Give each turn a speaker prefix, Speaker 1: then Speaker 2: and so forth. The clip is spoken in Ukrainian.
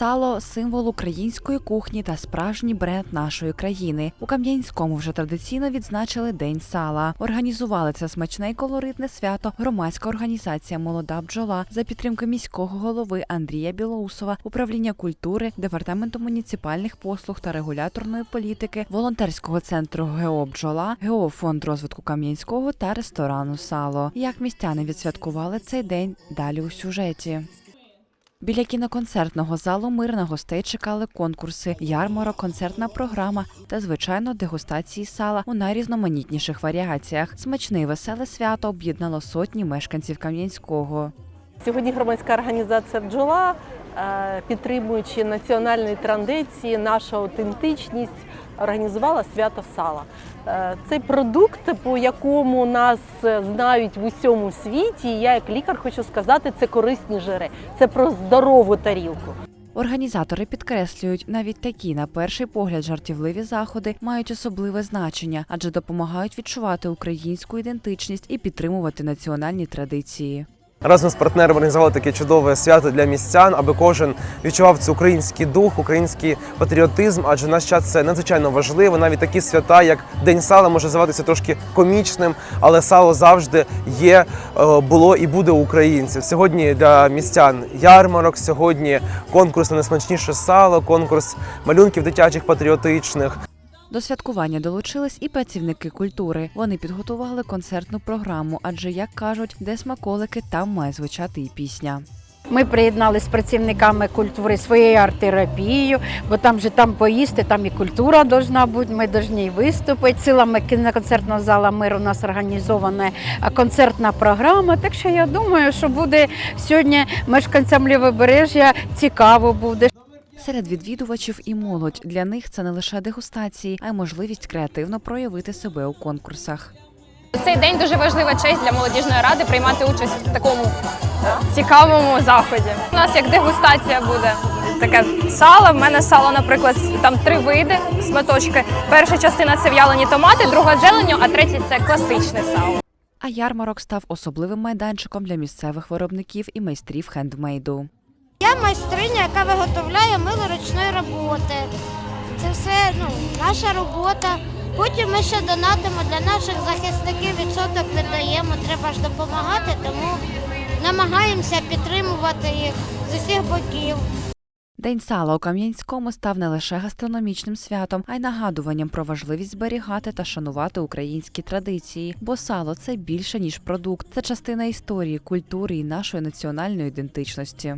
Speaker 1: Сало символ української кухні та справжній бренд нашої країни. У Кам'янському вже традиційно відзначили День сала. Організували це смачне й колоритне свято громадська організація Молода бджола за підтримки міського голови Андрія Білоусова, управління культури, департаменту муніципальних послуг та регуляторної політики, волонтерського центру ГЕО Бджола, ГЕО Фонд розвитку Кам'янського та ресторану Сало. Як містяни відсвяткували цей день далі у сюжеті. Біля кіноконцертного залу мир гостей чекали конкурси, ярмарок, концертна програма та, звичайно, дегустації сала у найрізноманітніших варіаціях. Смачне і веселе свято об'єднало сотні мешканців Кам'янського.
Speaker 2: Сьогодні громадська організація бджола, підтримуючи національні традиції, нашу аутентичність, організувала свято сала. Е, Цей продукт, по якому нас е, знають в усьому світі, я як лікар хочу сказати, це корисні жири, це про здорову тарілку.
Speaker 1: Організатори підкреслюють, навіть такі, на перший погляд, жартівливі заходи мають особливе значення, адже допомагають відчувати українську ідентичність і підтримувати національні традиції.
Speaker 3: Разом з партнером організували таке чудове свято для містян, аби кожен відчував цей український дух, український патріотизм. Адже наш час це надзвичайно важливо. Навіть такі свята, як День сала, може здаватися трошки комічним, але сало завжди є, е, було і буде українців. Сьогодні для містян ярмарок. Сьогодні конкурс на найсмачніше сало, конкурс малюнків дитячих патріотичних.
Speaker 1: До святкування долучились і працівники культури. Вони підготували концертну програму, адже, як кажуть, де смаколики, там має звучати і пісня.
Speaker 4: Ми приєдналися з працівниками культури своєю арт-терапією, бо там же там поїсти, там і культура должна бути. Ми повинні виступити. Силами кіноконцертного зала мир у нас організована концертна програма. Так що я думаю, що буде сьогодні мешканцям лівобережжя цікаво буде.
Speaker 1: Серед відвідувачів і молодь для них це не лише дегустації, а й можливість креативно проявити себе у конкурсах.
Speaker 5: Цей день дуже важлива честь для молодіжної ради приймати участь в такому цікавому заході. У нас як дегустація буде таке сало. В мене сало, наприклад, там три види сматочки. Перша частина це в'ялені томати, друга зеленю, а третя це класичне сало.
Speaker 1: А ярмарок став особливим майданчиком для місцевих виробників і майстрів хендмейду.
Speaker 6: Я майстриня, яка виготовляє мило ручної роботи. Це все ну, наша робота. Потім ми ще донатимо для наших захисників, відсоток віддаємо. Треба ж допомагати, тому намагаємося підтримувати їх з усіх боків.
Speaker 1: День сала у Кам'янському став не лише гастрономічним святом, а й нагадуванням про важливість зберігати та шанувати українські традиції. Бо сало це більше ніж продукт, це частина історії, культури і нашої національної ідентичності.